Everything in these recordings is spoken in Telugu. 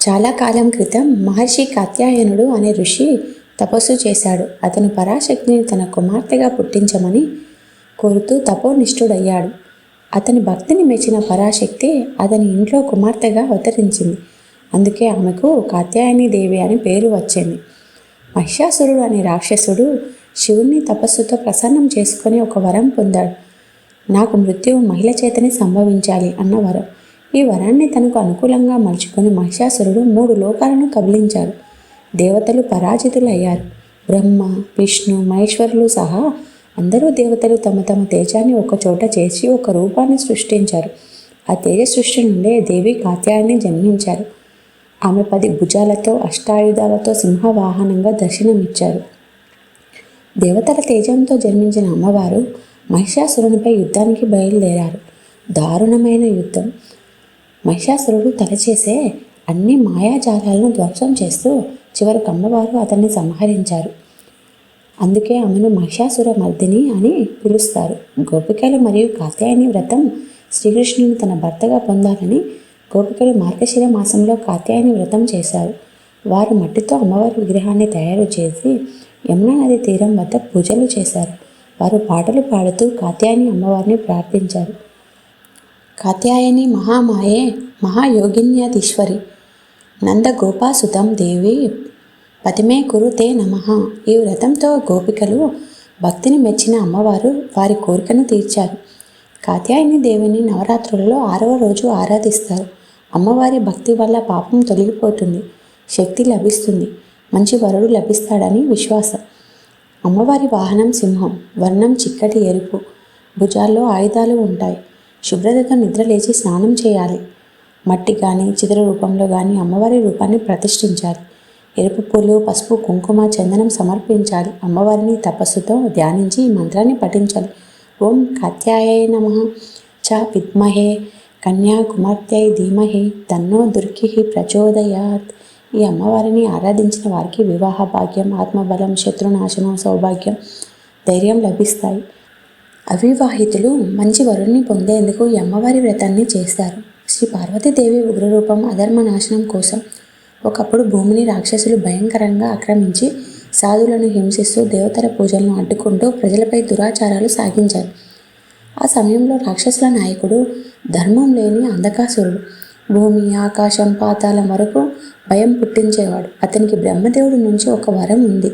చాలా కాలం క్రితం మహర్షి కాత్యాయనుడు అనే ఋషి తపస్సు చేశాడు. అతను పరాశక్తిని తన కుమార్తెగా పుట్టించమని కోరుతూ తపోనిష్ఠుడయ్యాడు. అతని భక్తిని మెచ్చిన పరాశక్తి అతని ఇంట్లో కుమార్తెగా అవతరించింది. అందుకే ఆమెకు కాత్యాయని దేవి అని పేరు వచ్చింది. మహిషాసురుడు అనే రాక్షసుడు శివుణ్ణి తపస్సుతో ప్రసన్నం చేసుకొని ఒక వరం పొందాడు. నాకు మృత్యువు మహిళ చేతనే సంభవించాలి అన్న వరం. ఈ వరాన్ని తనకు అనుకూలంగా మలుచుకొని మహిషాసురుడు మూడు లోకాలను కబలించారు దేవతలు పరాజితులయ్యారు. బ్రహ్మ విష్ణు మహేశ్వరులు సహా అందరూ దేవతలు తమ తమ తేజాన్ని ఒకచోట చేసి ఒక రూపాన్ని సృష్టించారు. ఆ తేజ సృష్టి నుండే దేవి కాత్యాయని జన్మించారు. ఆమె పది భుజాలతో అష్టాయుధాలతో సింహవాహనంగా దర్శనమిచ్చారు. దేవతల తేజంతో జన్మించిన అమ్మవారు మహిషాసురునిపై యుద్ధానికి బయలుదేరారు. దారుణమైన యుద్ధం. మహిషాసురుడు తలచేసే అన్ని మాయాజాలాలను ధ్వంసం చేస్తూ చివరి అమ్మవారు అతన్ని సంహరించారు. అందుకే ఆమెను మహిషాసుర మర్దిని అని పిలుస్తారు. గోపికలు మరియు కాత్యాయని వ్రతం శ్రీకృష్ణుని తన భర్తగా పొందాలని గోపికలు మార్గశిర మాసంలో కాత్యాయని వ్రతం చేశారు. వారు మట్టితో అమ్మవారి విగ్రహాన్ని తయారు చేసి యమునా నది తీరం వద్ద పూజలు చేశారు. వారు పాటలు పాడుతూ కాత్యాయని అమ్మవారిని ప్రార్థించారు. కాత్యాయని మహామాయే మహాయోగిన్యాధీశ్వరి. నందగోపాసుతం దేవి. పతిమే కురుతే నమ. ఈ వ్రతంతో గోపికలు భక్తిని మెచ్చిన అమ్మవారు వారి కోరికను తీర్చారు. కాత్యాయని దేవిని నవరాత్రులలో ఆరవ రోజు ఆరాధిస్తారు. అమ్మవారి భక్తి వల్ల పాపం తొలగిపోతుంది శక్తి లభిస్తుంది మంచి వరుడు లభిస్తాడని విశ్వాసం. అమ్మవారి వాహనం సింహం వర్ణం చిక్కటి ఎరుపు భుజాల్లో ఆయుధాలు ఉంటాయి. శుభ్రతతో నిద్ర లేచి స్నానం చేయాలి. మట్టి కానీ చిత్ర రూపంలో కానీ అమ్మవారి రూపాన్ని ప్రతిష్ఠించాలి. ఎరుపు పూలు పసుపు కుంకుమ చందనం సమర్పించాలి. అమ్మవారిని తపస్సుతో ధ్యానించి ఈ మంత్రాన్ని పఠించాలి. ఓం కాత్యాయ నమ. చ విద్మహే. కన్యాకుమార్తె ధీమహే. తన్నో దుర్కి ప్రచోదయాత్. ఈ అమ్మవారిని ఆరాధించిన వారికి వివాహ భాగ్యం ఆత్మబలం శత్రునాశనం సౌభాగ్యం ధైర్యం లభిస్తాయి. అవివాహితులు మంచి వరుణ్ణి పొందేందుకు ఈ అమ్మవారి వ్రతాన్ని చేస్తారు. శ్రీ పార్వతీదేవి ఉగ్రరూపం అధర్మ నాశనం కోసం ఒకప్పుడు భూమిని రాక్షసులు భయంకరంగా ఆక్రమించి సాధులను హింసిస్తూ దేవతల పూజలను అడ్డుకుంటూ ప్రజలపై దురాచారాలు సాగించారు. ఆ సమయంలో రాక్షసుల నాయకుడు ధర్మం లేని అంధకాసురుడు భూమి ఆకాశం పాతాల వరకు భయం పుట్టించేవాడు. అతనికి బ్రహ్మదేవుడి నుంచి ఒక వరం ఉంది.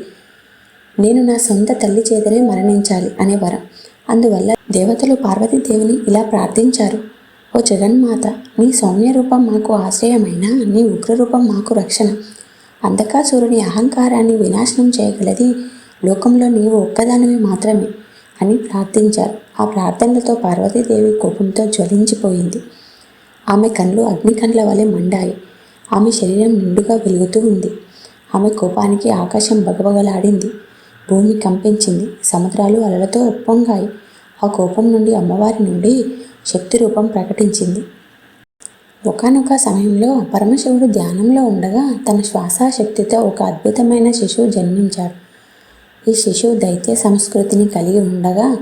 నేను నా సొంత తల్లి చేతనే మరణించాలి అనే వరం. అందువల్ల దేవతలు పార్వతీదేవిని ఇలా ప్రార్థించారు. ఓ జగన్మాత నీ సౌమ్య రూపం మాకు ఆశ్రయమైన? నీ ఉగ్రరూపం మాకు రక్షణ. అంధకాసురుని అహంకారాన్ని వినాశనం చేయగలది లోకంలో నీవు ఒక్కదానివి మాత్రమే అని ప్రార్థించారు. ఆ ప్రార్థనలతో పార్వతీదేవి కోపంతో జ్వలించిపోయింది. ఆమె కళ్ళు అగ్నికండ్ల వలె మండాయి. ఆమె శరీరం నిండుగా వెలుగుతూ ఉంది. ఆమె కోపానికి ఆకాశం బగబగలాడింది. భూమి కంపించింది. సముద్రాలు అలలతో ఉప్పొంగాయి. ఆ కోపం నుండి అమ్మవారి నుండి శక్తి రూపం ప్రకటించింది. ఒకనొక సమయంలో పరమశివుడు ధ్యానంలో ఉండగా తన శ్వాస శక్తితో ఒక అద్భుతమైన శిశువు జన్మించాడు. ఈ శిశువు దైత్య సంస్కృతిని కలిగి ఉండగా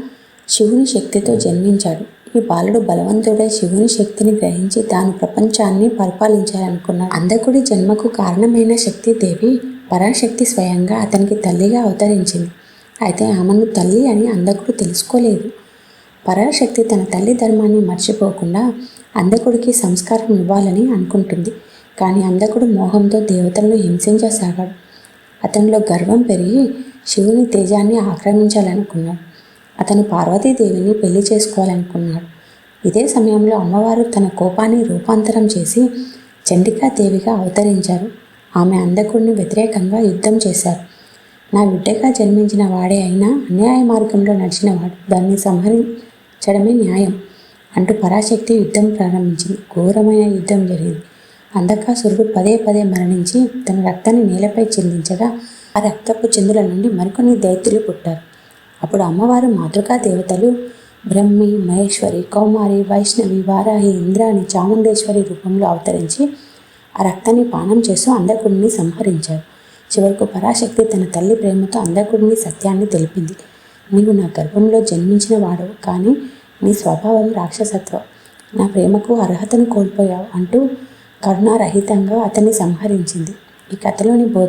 శివుని శక్తితో జన్మించాడు. ఈ బాలుడు బలవంతుడై శివుని శక్తిని గ్రహించి తాను ప్రపంచాన్ని పరిపాలించాలనుకున్నాడు. అందకుడి జన్మకు కారణమైన శక్తిదేవి పరాశక్తి స్వయంగా అతనికి తల్లిగా అవతరించింది. అయితే ఆమెను తల్లి అని అందకుడు తెలుసుకోలేదు. పరాశక్తి తన తల్లి ధర్మాన్ని మర్చిపోకుండా అందకుడికి సంస్కారం ఇవ్వాలని అనుకుంటుంది. కానీ అందకుడు మోహంతో దేవతలను హింసించసాగాడు. అతనిలో గర్వం పెరిగి శివుని తేజాన్ని ఆక్రమించాలనుకున్నాడు. అతను పార్వతీదేవిని పెళ్ళి చేసుకోవాలనుకున్నాడు. ఇదే సమయంలో అమ్మవారు తన కోపాన్ని రూపాంతరం చేసి చండికాదేవిగా అవతరించారు. ఆమె అంధకుడిని వ్యతిరేకంగా యుద్ధం చేశారు. నా బిడ్డగా జన్మించిన వాడే అయినా అన్యాయ మార్గంలో నడిచినవాడు. దాన్ని సంహరించడమే న్యాయం అంటూ పరాశక్తి యుద్ధం ప్రారంభించింది. ఘోరమైన యుద్ధం జరిగింది. అంధకాసురుడు పదే పదే మరణించి తన రక్తాన్ని నేలపై చెందించగా ఆ రక్తపు చెందుల నుండి మరికొన్ని దైత్యులు పుట్టారు. అప్పుడు అమ్మవారు మాతృకా దేవతలు బ్రహ్మి మహేశ్వరి కౌమారి వైష్ణవి వారాహి ఇంద్రాని చాముండేశ్వరి రూపంలో అవతరించి ఆ రక్తాన్ని పానం చేస్తూ అంధకుడిని సంహరించాడు. చివరకు పరాశక్తి తన తల్లి ప్రేమతో అంధకుడిని సత్యాన్ని తెలిపింది. నీవు నా గర్భంలో జన్మించిన వాడవు కానీ నీ స్వభావం రాక్షసత్వం. నా ప్రేమకు అర్హతను కోల్పోయావు అంటూ కరుణారహితంగా అతన్ని సంహరించింది. ఈ కథలోని బోధ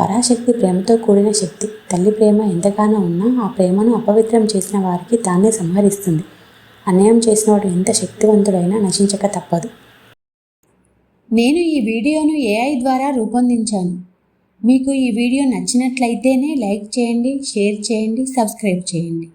పరాశక్తి ప్రేమతో కూడిన శక్తి తల్లి ప్రేమ ఎంతగానో ఉన్నా ఆ ప్రేమను అపవిత్రం చేసిన వారికి తానే సంహరిస్తుంది. అన్యాయం చేసినవాడు ఎంత శక్తివంతుడైనా నశించక తప్పదు. నేను ఈ వీడియోను ఏఐ ద్వారా రూపొందించాను. మీకు ఈ వీడియో నచ్చినట్లయితేనే లైక్ చేయండి షేర్ చేయండి సబ్స్క్రైబ్ చేయండి.